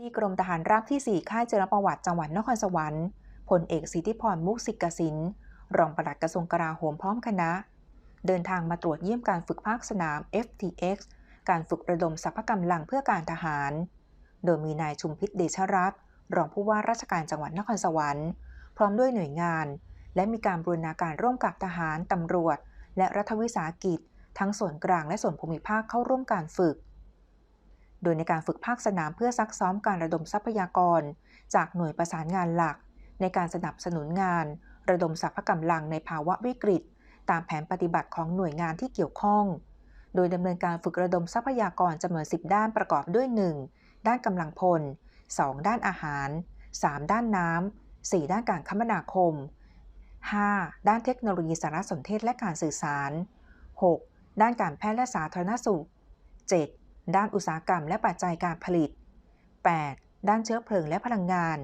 ที่กรมทหารราบที่ 4 ค่ายเจรประวัติจังหวัดนครสวรรค์พลเอกสิทธิพรมุกสิกสิน รองปลัดกระทรวงกลาโหมพร้อมคณะ เดินทางมาตรวจเยี่ยมการฝึกภาคสนาม FTX การฝึกระดมสรรพกำลังเพื่อการทหาร โดยมีนายชุมพิษเดชรัตน์รองผู้ว่าราชการจังหวัดนครสวรรค์ พร้อมด้วยหน่วยงาน และมีการบูรณาการร่วมกับทหารตำรวจ และรัฐวิสาหกิจ ทั้งส่วนกลางและส่วนภูมิภาคเข้าร่วมการฝึก โดยในการฝึกภาคสนามเพื่อซักซ้อมการระดมทรัพยากร จากหน่วยประสานงานหลัก ในการสนับสนุนงาน ระดมสรรพกำลังในภาวะวิกฤต ตามแผนปฏิบัติของหน่วยงานที่เกี่ยวข้อง โดยดำเนินการฝึกระดมทรัพยากรจำนวน 10 ด้านประกอบด้วย 1. ด้านกำลังพล 2. ด้านอาหาร 3. ด้านน้ำ 4. ด้านการคมนาคม 5. ด้านเทคโนโลยีสารสนเทศและการสื่อสาร 6. ด้านการแพทย์และสาธารณสุข 7. ด้านอุตสาหกรรมและปัจจัยการผลิต 8. ด้านเชื้อเพลิงและพลังงาน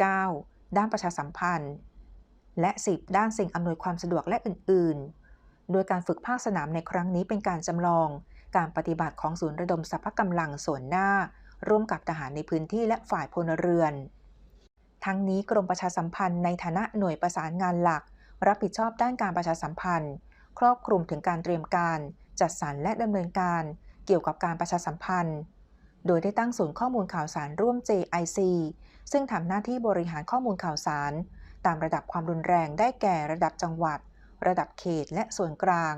9. ด้านประชาสัมพันธ์ และ 10 ด้านสิ่งอำนวยความสะดวกและอื่น ๆ โดยการฝึกภาคสนามในครั้งนี้เป็นการจำลอง การปฏิบัติของศูนย์ระดมสรรพกำลังส่วนหน้า ร่วมกับทหารในพื้นที่และฝ่ายพลเรือน ทั้งนี้กรมประชาสัมพันธ์ในฐานะหน่วยประสานงานหลัก รับผิดชอบด้านการประชาสัมพันธ์ ครอบคลุมถึงการเตรียมการ จัดสรรและดำเนินการ เกี่ยวกับการประชาสัมพันธ์ โดยได้ตั้งศูนย์ข้อมูลข่าวสารร่วม JIC ซึ่งทำหน้าที่บริหารข้อมูลข่าวสาร ตามระดับความรุนแรงได้แก่ระดับจังหวัด ระดับเขตและส่วนกลาง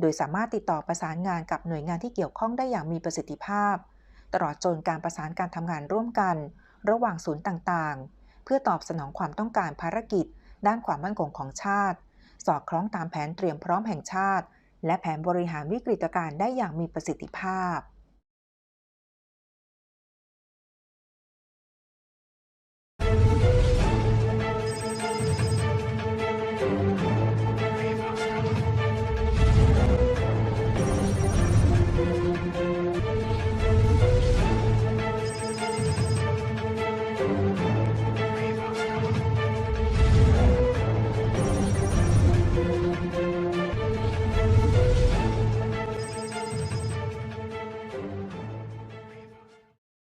โดยสามารถติดต่อประสานงานกับหน่วยงานที่เกี่ยวข้องได้อย่างมีประสิทธิภาพ ตลอดจนการประสานการทำงานร่วมกัน ระหว่างศูนย์ต่างๆ เพื่อตอบสนองความต้องการภารกิจ ด้านความมั่นคงของชาติ สอดคล้องตามแผนเตรียมพร้อมแห่งชาติ และแผนบริหารวิกฤตการณ์ได้อย่างมีประสิทธิภาพ